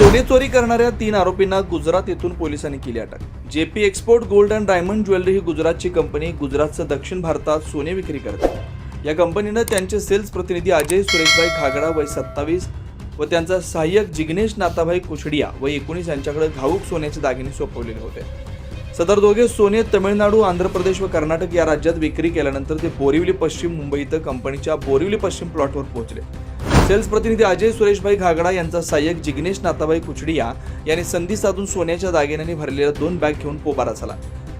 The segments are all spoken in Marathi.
सोने चोरी करणाऱ्या तीन आरोपींना गुजरात येथून पोलिसांनी केली अटक. JP export gold and diamond jewellery ही गुजरातची कंपनी गुजरातचं दक्षिण भारतात सोने विक्री करते. या कंपनीनं त्यांचे सेल्स प्रतिनिधी अजय सुरेशभाई खागडा वय सत्तावीस व त्यांचा सहाय्यक जिग्नेश नाताभाई कुशडिया व एकोणीस यांच्याकडे घाऊक सोन्याचे दागिने सोपवलेले होते. सदर दोघे सोने तमिळनाडू आंध्र प्रदेश व कर्नाटक या राज्यात विक्री केल्यानंतर ते बोरिवली पश्चिम मुंबई इथं कंपनीच्या बोरिवली पश्चिम प्लॉटवर पोहोचले. सेल्स प्रतिनिधी अजय सुरेशभाई घागडा यांचा सहाय्यक जिग्नेश नाताबाई कुचडिया यांनी संधी साधून सोन्याच्या दागिन्यांनी भरलेल्या दोन बॅग घेऊन पोबारा झाला.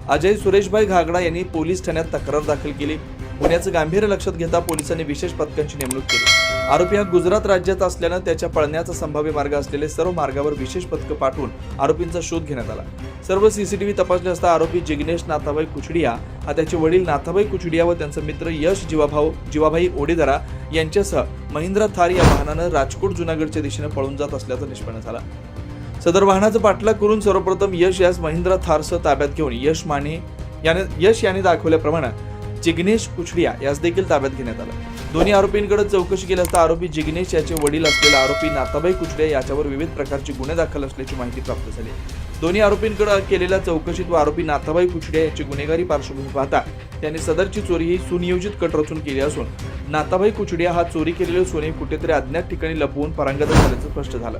अजय सुरेशभाई घागडा यांनी पोलीस ठाण्यात तक्रार दाखल केली. गुन्ह्याचं गांभीर्य लक्षात घेता पोलिसांनी विशेष पथकांची नेमणूक केली. आरोपी हा गुजरात राज्यात असल्यानं त्याच्या पळण्याचा संभाव्य मार्ग असलेले सर्व मार्गावर विशेष पथकं पाठवून आरोपींचा शोध घेण्यात आला. सर्व सीसीटीव्ही तपासले असता आरोपी जिग्नेश नाथाबाई कुचडिया हा त्याचे वडील नाथाबाई कुचडिया व त्यांचा मित्र यश जीवाभाऊ जीवाभाई ओडेदरा यांच्यासह महिंद्रा थार या वाहनानं राजकोट जुनागडच्या दिशेने पळून जात असल्याचं निष्पन्न झालं. सदर वाहनाचा पाठलाग करून सर्वप्रथम यश यास महिंद्रा थारसह ताब्यात घेऊन यश माने याने यश याने दाखवल्याप्रमाणे जिग्नेश कुचडिया यास देखील ताब्यात घेण्यात आलं. दोन्ही आरोपींकडे चौकशी केली असता आरोपी जिग्नेश याचे वडील असलेला आरोपी नाताबाई कुचडिया याच्यावर विविध प्रकारचे गुन्हे दाखल असल्याची माहिती प्राप्त झाली. दोन्ही आरोपींकडे केलेल्या चौकशीत व आरोपी नाताबाई कुचडिया याची गुन्हेगारी पार्श्वभूमी पाहता त्यांनी सदरची चोरी ही सुनियोजित कट रचून केली असून नाताबाई कुचडिया हा चोरी केलेले सोने कुठेतरी अज्ञात ठिकाणी लपवून परांगत झाल्याचं स्पष्ट झालं.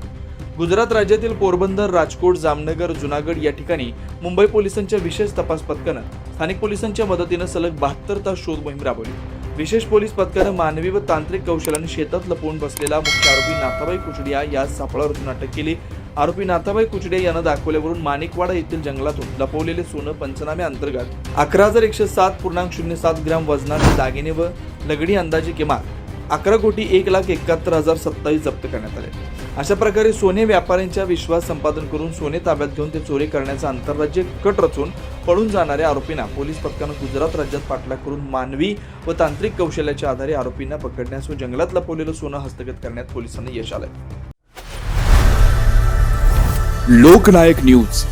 गुजरात राज्यातील पोरबंदर राजकोट जामनगर जुनागड या ठिकाणी मुंबई पोलिसांच्या विशेष तपास पथकानं स्थानिक पोलिसांच्या मदतीनं सलग बहात्तर तास शोध मोहीम राबवली. विशेष पोलीस पथकानं मानवी व तांत्रिक कौशल्याने शेतात लपवून बसलेला मुख्य आरोपी नाथाबाई कुचडिया यास सापळावरून अटक केली. आरोपी नाथाबाई कुचडे यानं दाखवल्यावरून माणिकवाडा येथील जंगलातून लपवलेले सोनं पंचनामे अंतर्गत अकरा हजार एकशे सात पूर्णांक शून्य सात ग्राम वजनाचे दागिने व लगडी अंदाजे किमान अकरा कोटी एक लाख एकाहत्तर हजार सत्तावीस जप्त करण्यात आले. अशा प्रकारे सोने व्यापाऱ्यांच्या विश्वास संपादन करून सोने ताब्यात घेऊन ते चोरी करण्याचा आंतरराज्य कट रचून पळून जाणाऱ्या आरोपींना पोलीस पथकानं गुजरात राज्यात पाठलाग करून मानवी व तांत्रिक कौशल्याच्या आधारे आरोपींना पकडण्यास व जंगलात लपवलेलं सोनं हस्तगत करण्यात पोलिसांना यश आलंय. लोकनायक न्यूज.